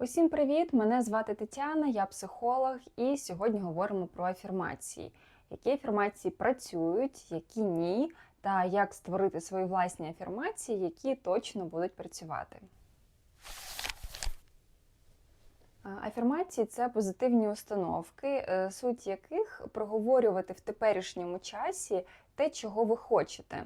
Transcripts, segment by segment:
Усім привіт! Мене звати Тетяна, я психолог, і сьогодні говоримо про афірмації. Які афірмації працюють, які ні, та як створити свої власні афірмації, які точно будуть працювати. Афірмації це позитивні установки, е, суть яких проговорювати в теперішньому часі те, чого ви хочете.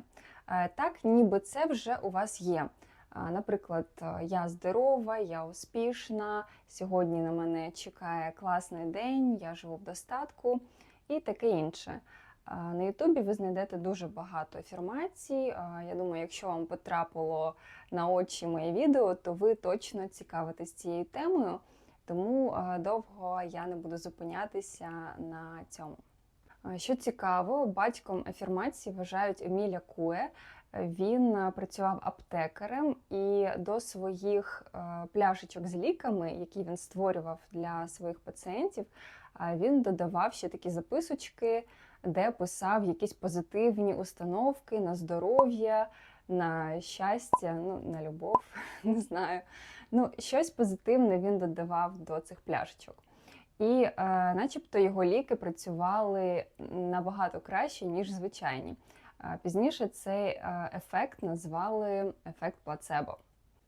Е, Так, ніби це вже у вас є. Наприклад, я здорова, я успішна, сьогодні на мене чекає класний день, я живу в достатку і таке інше. На Ютубі ви знайдете дуже багато афірмацій. Я думаю, якщо вам потрапило на очі моє відео, то ви точно цікавитесь цією темою, тому довго я не буду зупинятися на цьому. Що цікаво, батьком афірмації вважають Еміля Куе. Він е, працював аптекарем і до своїх е, пляшечок з ліками, які він створював для своїх пацієнтів, е, він додавав ще такі записочки, де писав якісь позитивні установки на здоров'я, на щастя, ну на любов, не знаю. Ну, щось позитивне він додавав до цих пляшечок. І, начебто, його ліки працювали набагато краще, ніж звичайні. Пізніше цей ефект назвали ефект плацебо.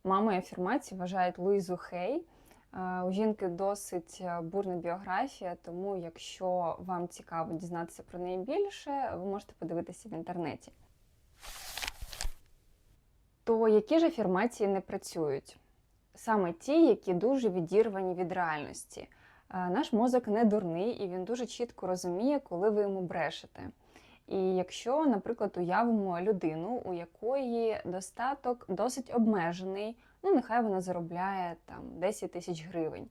Мамою афірмації вважають Луїзу Хей. У жінки досить бурна біографія, тому якщо вам цікаво дізнатися про неї більше, ви можете подивитися в інтернеті. То які ж афірмації не працюють? Саме ті, які дуже відірвані від реальності. Наш мозок не дурний і він дуже чітко розуміє, коли ви йому брешете. І якщо, наприклад, уявимо людину, у якої достаток досить обмежений, ну нехай вона заробляє там 10 тисяч гривень,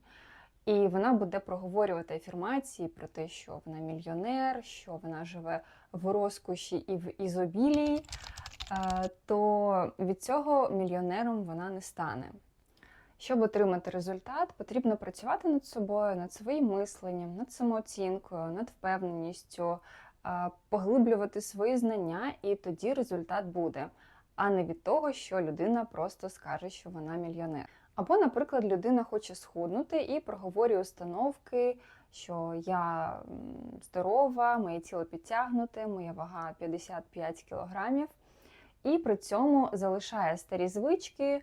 і вона буде проговорювати афірмації про те, що вона мільйонер, що вона живе в розкоші і в ізобілії, е, то від цього мільйонером вона не стане. Щоб отримати результат, потрібно працювати над собою, над своїм мисленням, над самооцінкою, над впевненістю, поглиблювати свої знання, і тоді результат буде, а не від того, що людина просто скаже, що вона мільйонер. Або, наприклад, людина хоче схуднути і проговорює установки, що я здорова, моє тіло підтягнуте, моя вага 55 кілограмів, і при цьому залишає старі звички,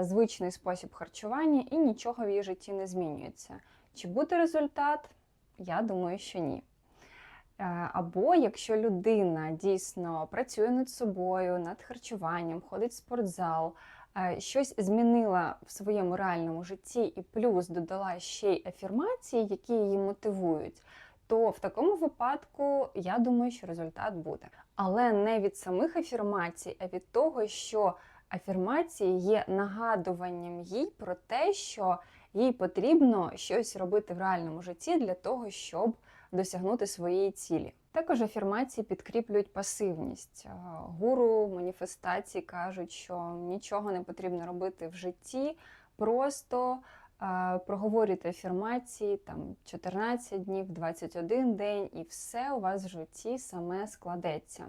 звичний спосіб харчування, і нічого в її житті не змінюється. Чи буде результат? Я думаю, що ні. Е, Або якщо людина дійсно працює над собою, над харчуванням, ходить в спортзал, е, щось змінила в своєму реальному житті і плюс додала ще й афірмації, які її мотивують, то в такому випадку я думаю, що результат буде. Але не від самих афірмацій, а від того, що афірмації є нагадуванням їй про те, що їй потрібно щось робити в реальному житті для того, щоб досягнути своєї цілі. Також афірмації підкріплюють пасивність. Е, Гуру маніфестації кажуть, що нічого не потрібно робити в житті, просто е, проговорюйте афірмації там 14 днів, 21 день, і все у вас в житті саме складеться.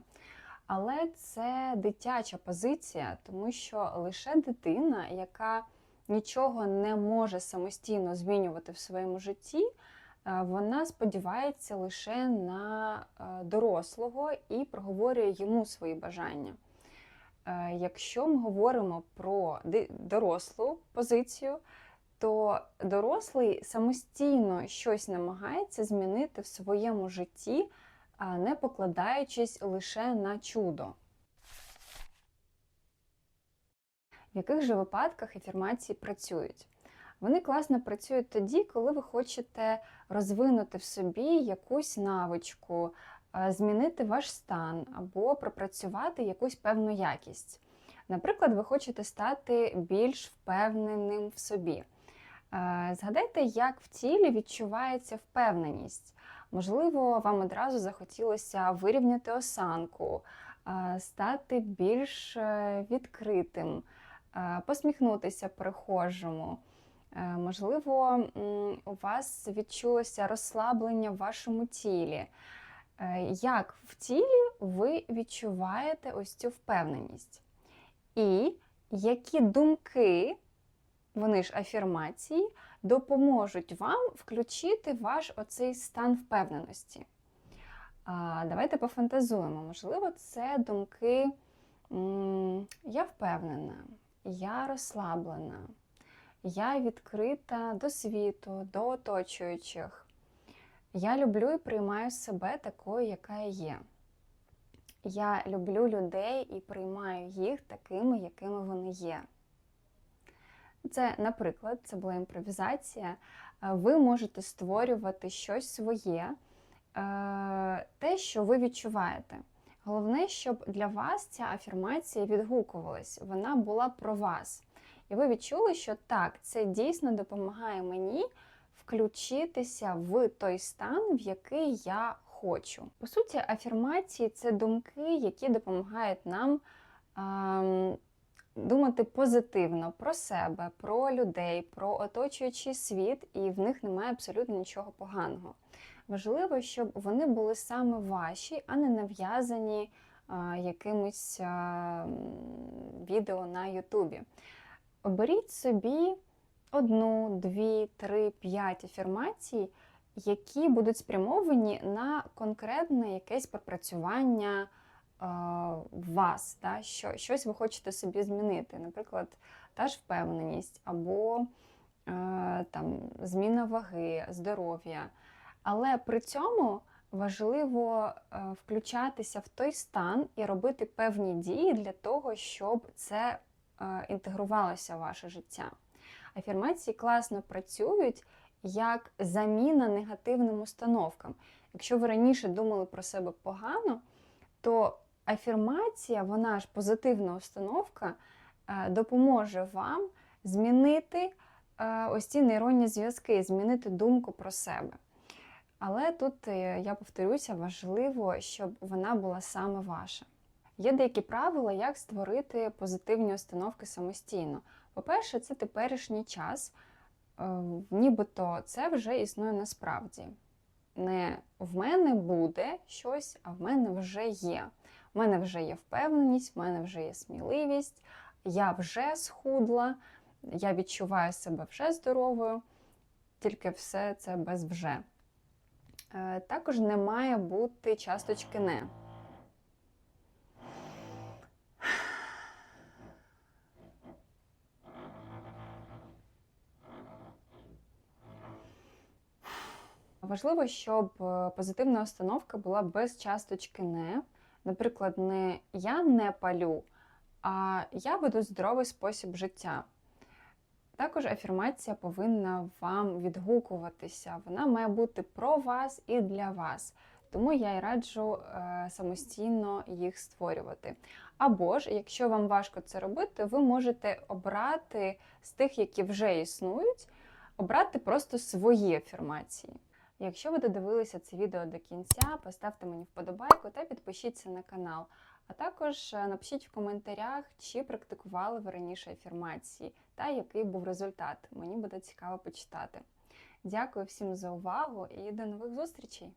Але це дитяча позиція, тому що лише дитина, яка нічого не може самостійно змінювати в своєму житті, вона сподівається лише на е, дорослого і проговорює йому свої бажання. Е, Якщо ми говоримо про дорослу позицію, то дорослий самостійно щось намагається змінити в своєму житті, не покладаючись лише на чудо. В яких же випадках афірмації працюють? Вони класно працюють тоді, коли ви хочете розвинути в собі якусь навичку, е, змінити ваш стан або пропрацювати якусь певну якість. Наприклад, ви хочете стати більш впевненим в собі. Е, Згадайте, як в тілі відчувається впевненість. Можливо, вам одразу захотілося вирівняти осанку, е, стати більш відкритим, посміхнутися прихожому. Е, Можливо, у вас відчулося розслаблення в вашому тілі. Е, Як в тілі ви відчуваєте ось цю впевненість? І які думки вони ж афірмації, допоможуть вам включити ваш оцей стан впевненості. Давайте пофантазуємо. Можливо, це думки я впевнена, я розслаблена, я відкрита до світу, до оточуючих. Я люблю і приймаю себе такою, яка я є. Я люблю людей і приймаю їх такими, якими вони є. Це, наприклад, це була імпровізація. Е, Ви можете створювати щось своє, е, те, що ви відчуваєте. Головне, щоб для вас ця афірмація відгукувалась, вона була про вас. І ви відчули, що так, це дійсно допомагає мені включитися в той стан, в який я хочу. По суті, афірмації це думки, які допомагають нам ем, думати позитивно про себе, про людей, про оточуючий світ, і в них немає абсолютно нічого поганого. Важливо, щоб вони були саме ваші, а не нав'язані а, якимось а, відео на Ютубі. Оберіть собі одну, дві, три, п'ять афірмацій, які будуть спрямовані на конкретне якесь пропрацювання е, вас, да? що, щось ви хочете собі змінити. Наприклад, та ж впевненість або е, там, зміна ваги, здоров'я. Але при цьому важливо е, включатися в той стан і робити певні дії для того, щоб це інтегрувалося в ваше життя. Афірмації класно працюють як заміна негативним установкам. Якщо ви раніше думали про себе погано, то афірмація, вона ж позитивна установка, е, допоможе вам змінити е, ось ці нейронні зв'язки, змінити думку про себе. Але тут, е, я повторюся, важливо, щоб вона була саме ваша. Є деякі правила, як створити позитивні установки самостійно. По-перше, це теперішній час, Е, нібито це вже існує насправді. Не в мене буде щось, а в мене вже є. В мене вже є впевненість, в мене вже є сміливість, я вже схудла, я відчуваю себе вже здоровою, тільки все це без вже. Е, Також не має бути часточки не. Важливо, щоб е, позитивна установка була без часточки не. Наприклад, не я не палю, а я веду здоровий спосіб життя. Також афірмація повинна вам відгукуватися. Вона має бути про вас і для вас. Тому я й раджу е, самостійно їх створювати. Або ж, якщо вам важко це робити, ви можете обрати з тих, які вже існують, обрати просто свої афірмації. Якщо ви додивилися це відео до кінця, поставте мені вподобайку та підпишіться на канал. А також е, напишіть в коментарях, чи практикували ви раніше афірмації та який був результат. Мені буде цікаво почитати. Дякую всім за увагу і до нових зустрічей!